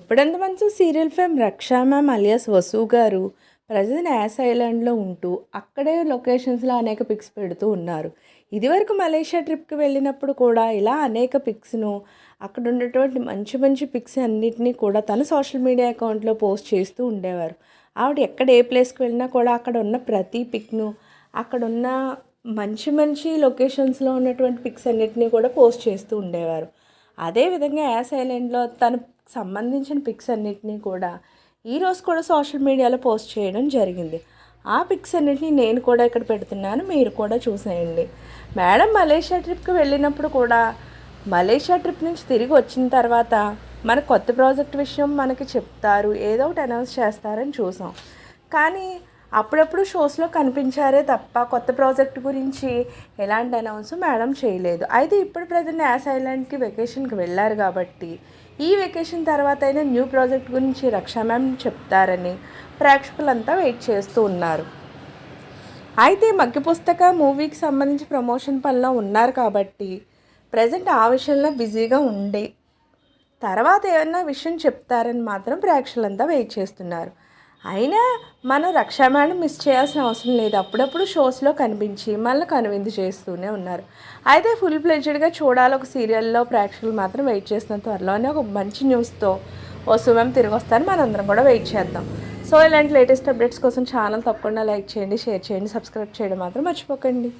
గుప్పడంత మంచు serial fame Raksha ma'am alias Vasu garu present as ఐలాండ్లో ఉంటూ అక్కడే లొకేషన్స్లో అనేక పిక్స్ పెడుతూ ఉన్నారు. ఇదివరకు మలేషియా ట్రిప్కి వెళ్ళినప్పుడు కూడా ఇలా అనేక పిక్స్ను అక్కడ ఉండేటువంటి మంచి మంచి పిక్స్ అన్నిటినీ కూడా తన సోషల్ మీడియా అకౌంట్లో పోస్ట్ చేస్తూ ఉండేవారు. ఆవిడ ఎక్కడ ఏ ప్లేస్కి వెళ్ళినా కూడా అక్కడ ఉన్న ప్రతి పిక్ను అక్కడ ఉన్న మంచి మంచి లొకేషన్స్లో ఉన్నటువంటి పిక్స్ అన్నిటినీ కూడా పోస్ట్ చేస్తూ ఉండేవారు. అదేవిధంగా యాస్ ఐలాండ్లో తన సంబంధించిన పిక్స్ అన్నిటినీ కూడా ఈరోజు కూడా సోషల్ మీడియాలో పోస్ట్ చేయడం జరిగింది. ఆ పిక్స్ అన్నిటిని నేను కూడా ఇక్కడ పెడుతున్నాను. మీరు కూడా చూసేయండి. మేడం మలేషియా ట్రిప్కి వెళ్ళినప్పుడు కూడా మలేషియా ట్రిప్ నుంచి తిరిగి వచ్చిన తర్వాత మన కొత్త ప్రాజెక్ట్ విషయం మనకి చెప్తారు. ఏదో ఒకటి అనౌన్స్ చేస్తారని చూసాం. కానీ అప్పుడప్పుడు షోస్లో కనిపించారే తప్ప కొత్త ప్రాజెక్ట్ గురించి ఎలాంటి అనౌన్స్ మేడం చేయలేదు. అయితే ఇప్పుడు ప్రజెంట్ యాస్ ఐలాండ్కి వెకేషన్కి వెళ్ళారు కాబట్టి ఈ వెకేషన్ తర్వాత అయినా న్యూ ప్రాజెక్ట్ గురించి రక్షా మ్యామ్ చెప్తారని ప్రేక్షకులంతా వెయిట్ చేస్తూ ఉన్నారు. అయితే మగ్గి పుస్తక మూవీకి సంబంధించి ప్రమోషన్ పనిలో ఉన్నారు కాబట్టి ప్రజెంట్ ఆ విషయంలో బిజీగా ఉండే తర్వాత ఏమన్నా విషయం చెప్తారని మాత్రం ప్రేక్షకులంతా వెయిట్ చేస్తున్నారు. అయినా మనం రక్షా మిస్ చేయాల్సిన అవసరం లేదు. అప్పుడప్పుడు షోస్లో కనిపించి మళ్ళీ కనువిందు చేస్తూనే ఉన్నారు. అయితే ఫుల్ ప్లెజ్డ్గా చూడాలి. ఒక సీరియల్లో ప్రేక్షకులు మాత్రం వెయిట్ చేసిన త్వరలోనే ఒక మంచి న్యూస్తో ఓ మేము తిరిగి వస్తారని మనందరం కూడా వెయిట్ చేద్దాం. సో ఇలాంటి లేటెస్ట్ అప్డేట్స్ కోసం ఛానల్ తప్పకుండా లైక్ చేయండి షేర్ చేయండి సబ్స్క్రైబ్ చేయడం మాత్రం మర్చిపోకండి.